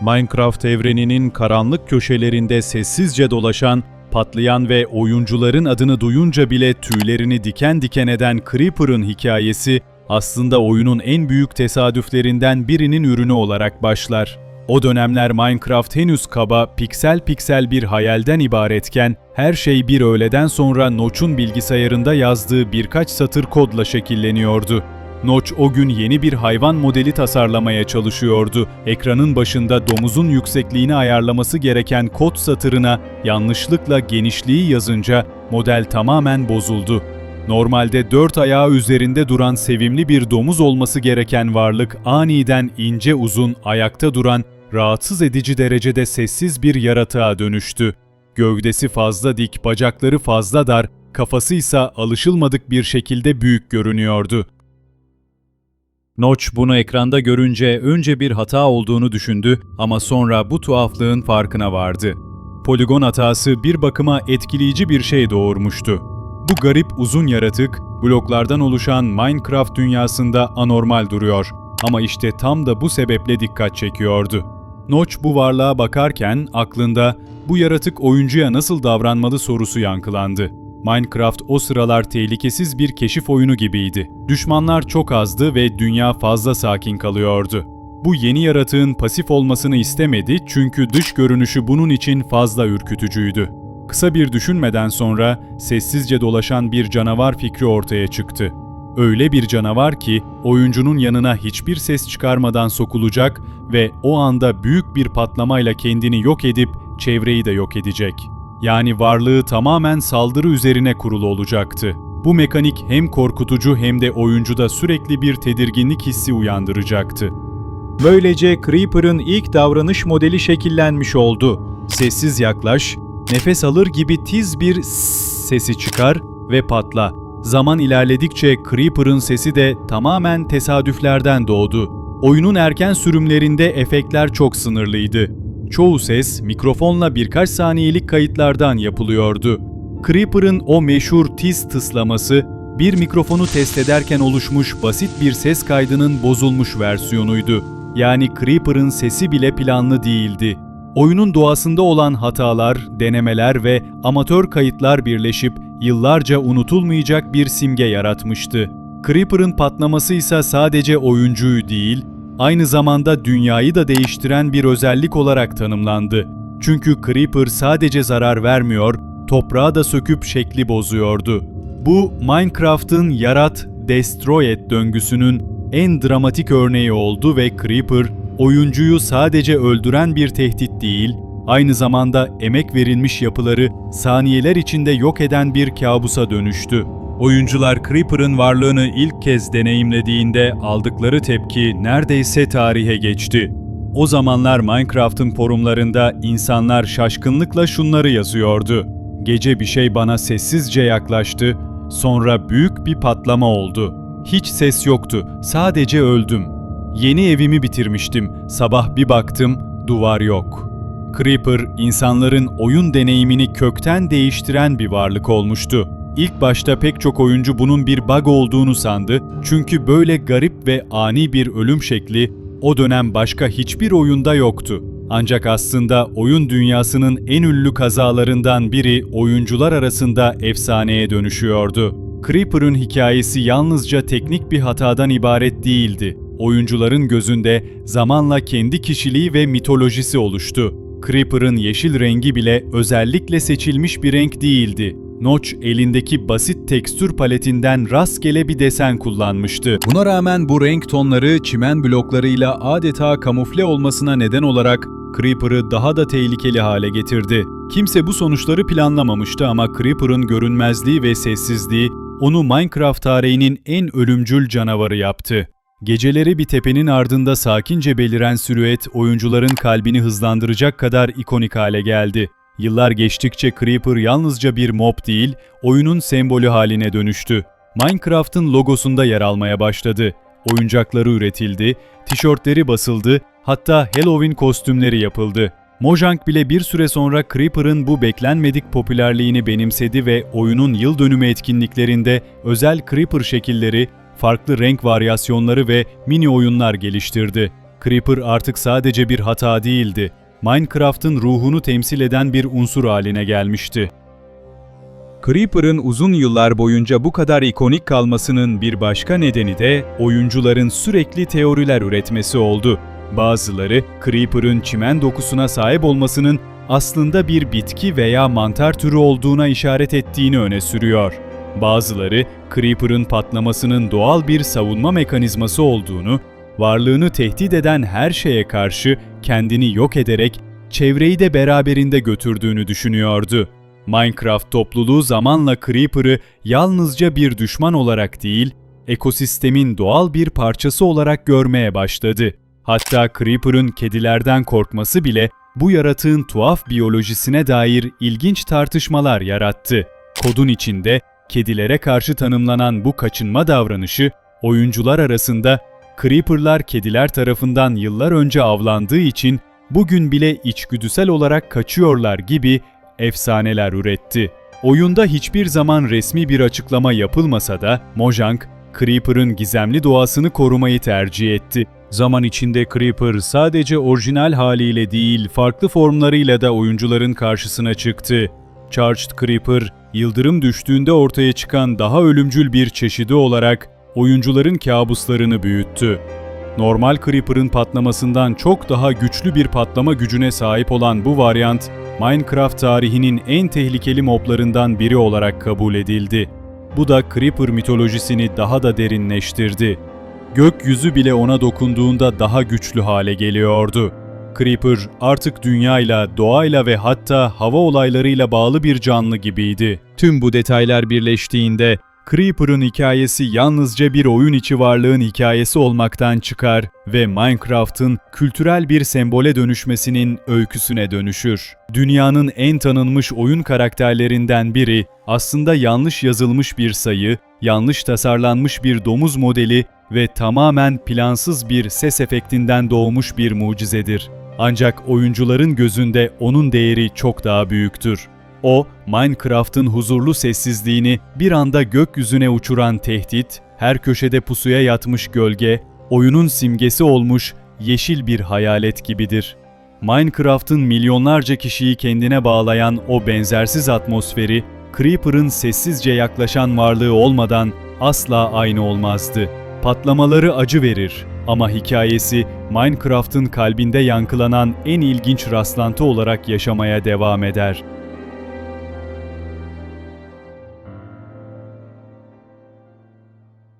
Minecraft evreninin karanlık köşelerinde sessizce dolaşan, patlayan ve oyuncuların adını duyunca bile tüylerini diken diken eden Creeper'ın hikayesi aslında oyunun en büyük tesadüflerinden birinin ürünü olarak başlar. O dönemler Minecraft henüz kaba, piksel piksel bir hayalden ibaretken her şey bir öğleden sonra Notch'un bilgisayarında yazdığı birkaç satır kodla şekilleniyordu. Notch o gün yeni bir hayvan modeli tasarlamaya çalışıyordu. Ekranın başında domuzun yüksekliğini ayarlaması gereken kod satırına yanlışlıkla genişliği yazınca model tamamen bozuldu. Normalde dört ayağı üzerinde duran sevimli bir domuz olması gereken varlık aniden ince uzun, ayakta duran, rahatsız edici derecede sessiz bir yaratığa dönüştü. Gövdesi fazla dik, bacakları fazla dar, kafası ise alışılmadık bir şekilde büyük görünüyordu. Notch bunu ekranda görünce önce bir hata olduğunu düşündü ama sonra bu tuhaflığın farkına vardı. Poligon hatası bir bakıma etkileyici bir şey doğurmuştu. Bu garip uzun yaratık, bloklardan oluşan Minecraft dünyasında anormal duruyor ama işte tam da bu sebeple dikkat çekiyordu. Notch bu varlığa bakarken aklında bu yaratık oyuncuya nasıl davranmalı sorusu yankılandı. Minecraft o sıralar tehlikesiz bir keşif oyunu gibiydi. Düşmanlar çok azdı ve dünya fazla sakin kalıyordu. Bu yeni yaratığın pasif olmasını istemedi çünkü dış görünüşü bunun için fazla ürkütücüydü. Kısa bir düşünmeden sonra sessizce dolaşan bir canavar fikri ortaya çıktı. Öyle bir canavar ki oyuncunun yanına hiçbir ses çıkarmadan sokulacak ve o anda büyük bir patlamayla kendini yok edip çevreyi de yok edecek. Yani varlığı tamamen saldırı üzerine kurulu olacaktı. Bu mekanik hem korkutucu hem de oyuncuda sürekli bir tedirginlik hissi uyandıracaktı. Böylece Creeper'ın ilk davranış modeli şekillenmiş oldu. Sessiz yaklaş, nefes alır gibi tiz bir sesi çıkar ve patla. Zaman ilerledikçe Creeper'ın sesi de tamamen tesadüflerden doğdu. Oyunun erken sürümlerinde efektler çok sınırlıydı. Çoğu ses mikrofonla birkaç saniyelik kayıtlardan yapılıyordu. Creeper'ın o meşhur tiz tıslaması bir mikrofonu test ederken oluşmuş basit bir ses kaydının bozulmuş versiyonuydu. Yani Creeper'ın sesi bile planlı değildi. Oyunun doğasında olan hatalar, denemeler ve amatör kayıtlar birleşip yıllarca unutulmayacak bir simge yaratmıştı. Creeper'ın patlaması ise sadece oyuncuyu değil, aynı zamanda dünyayı da değiştiren bir özellik olarak tanımlandı. Çünkü Creeper sadece zarar vermiyor, toprağı da söküp şekli bozuyordu. Bu Minecraft'ın yarat, destroy et döngüsünün en dramatik örneği oldu ve Creeper, oyuncuyu sadece öldüren bir tehdit değil, aynı zamanda emek verilmiş yapıları saniyeler içinde yok eden bir kabusa dönüştü. Oyuncular Creeper'ın varlığını ilk kez deneyimlediğinde aldıkları tepki neredeyse tarihe geçti. O zamanlar Minecraft'ın forumlarında insanlar şaşkınlıkla şunları yazıyordu. Gece bir şey bana sessizce yaklaştı, sonra büyük bir patlama oldu. Hiç ses yoktu, sadece öldüm. Yeni evimi bitirmiştim, sabah bir baktım, duvar yok. Creeper, insanların oyun deneyimini kökten değiştiren bir varlık olmuştu. İlk başta pek çok oyuncu bunun bir bug olduğunu sandı çünkü böyle garip ve ani bir ölüm şekli o dönem başka hiçbir oyunda yoktu. Ancak aslında oyun dünyasının en ünlü kazalarından biri oyuncular arasında efsaneye dönüşüyordu. Creeper'ın hikayesi yalnızca teknik bir hatadan ibaret değildi. Oyuncuların gözünde zamanla kendi kişiliği ve mitolojisi oluştu. Creeper'ın yeşil rengi bile özellikle seçilmiş bir renk değildi. Notch elindeki basit tekstür paletinden rastgele bir desen kullanmıştı. Buna rağmen bu renk tonları çimen bloklarıyla adeta kamufle olmasına neden olarak Creeper'ı daha da tehlikeli hale getirdi. Kimse bu sonuçları planlamamıştı ama Creeper'ın görünmezliği ve sessizliği onu Minecraft tarihinin en ölümcül canavarı yaptı. Geceleri bir tepenin ardında sakince beliren silüet oyuncuların kalbini hızlandıracak kadar ikonik hale geldi. Yıllar geçtikçe Creeper yalnızca bir mob değil, oyunun sembolü haline dönüştü. Minecraft'ın logosunda yer almaya başladı. Oyuncakları üretildi, tişörtleri basıldı, hatta Halloween kostümleri yapıldı. Mojang bile bir süre sonra Creeper'ın bu beklenmedik popülerliğini benimsedi ve oyunun yıl dönümü etkinliklerinde özel Creeper şekilleri, farklı renk varyasyonları ve mini oyunlar geliştirdi. Creeper artık sadece bir hata değildi. Minecraft'ın ruhunu temsil eden bir unsur haline gelmişti. Creeper'ın uzun yıllar boyunca bu kadar ikonik kalmasının bir başka nedeni de oyuncuların sürekli teoriler üretmesi oldu. Bazıları Creeper'ın çimen dokusuna sahip olmasının aslında bir bitki veya mantar türü olduğuna işaret ettiğini öne sürüyor. Bazıları Creeper'ın patlamasının doğal bir savunma mekanizması olduğunu, varlığını tehdit eden her şeye karşı kendini yok ederek çevreyi de beraberinde götürdüğünü düşünüyordu. Minecraft topluluğu zamanla Creeper'ı yalnızca bir düşman olarak değil, ekosistemin doğal bir parçası olarak görmeye başladı. Hatta Creeper'ın kedilerden korkması bile bu yaratığın tuhaf biyolojisine dair ilginç tartışmalar yarattı. Kodun içinde kedilere karşı tanımlanan bu kaçınma davranışı oyuncular arasında Creeper'lar kediler tarafından yıllar önce avlandığı için bugün bile içgüdüsel olarak kaçıyorlar gibi efsaneler üretti. Oyunda hiçbir zaman resmi bir açıklama yapılmasa da Mojang, Creeper'ın gizemli doğasını korumayı tercih etti. Zaman içinde Creeper sadece orijinal haliyle değil, farklı formlarıyla da oyuncuların karşısına çıktı. Charged Creeper, yıldırım düştüğünde ortaya çıkan daha ölümcül bir çeşidi olarak oyuncuların kabuslarını büyüttü. Normal Creeper'ın patlamasından çok daha güçlü bir patlama gücüne sahip olan bu varyant, Minecraft tarihinin en tehlikeli moblarından biri olarak kabul edildi. Bu da Creeper mitolojisini daha da derinleştirdi. Gökyüzü bile ona dokunduğunda daha güçlü hale geliyordu. Creeper artık dünyayla, doğayla ve hatta hava olaylarıyla bağlı bir canlı gibiydi. Tüm bu detaylar birleştiğinde Creeper'ın hikayesi yalnızca bir oyun içi varlığın hikayesi olmaktan çıkar ve Minecraft'ın kültürel bir sembole dönüşmesinin öyküsüne dönüşür. Dünyanın en tanınmış oyun karakterlerinden biri aslında yanlış yazılmış bir sayı, yanlış tasarlanmış bir domuz modeli ve tamamen plansız bir ses efektinden doğmuş bir mucizedir. Ancak oyuncuların gözünde onun değeri çok daha büyüktür. O, Minecraft'ın huzurlu sessizliğini bir anda gökyüzüne uçuran tehdit, her köşede pusuya yatmış gölge, oyunun simgesi olmuş yeşil bir hayalet gibidir. Minecraft'ın milyonlarca kişiyi kendine bağlayan o benzersiz atmosferi, Creeper'ın sessizce yaklaşan varlığı olmadan asla aynı olmazdı. Patlamaları acı verir ama hikayesi Minecraft'ın kalbinde yankılanan en ilginç rastlantı olarak yaşamaya devam eder.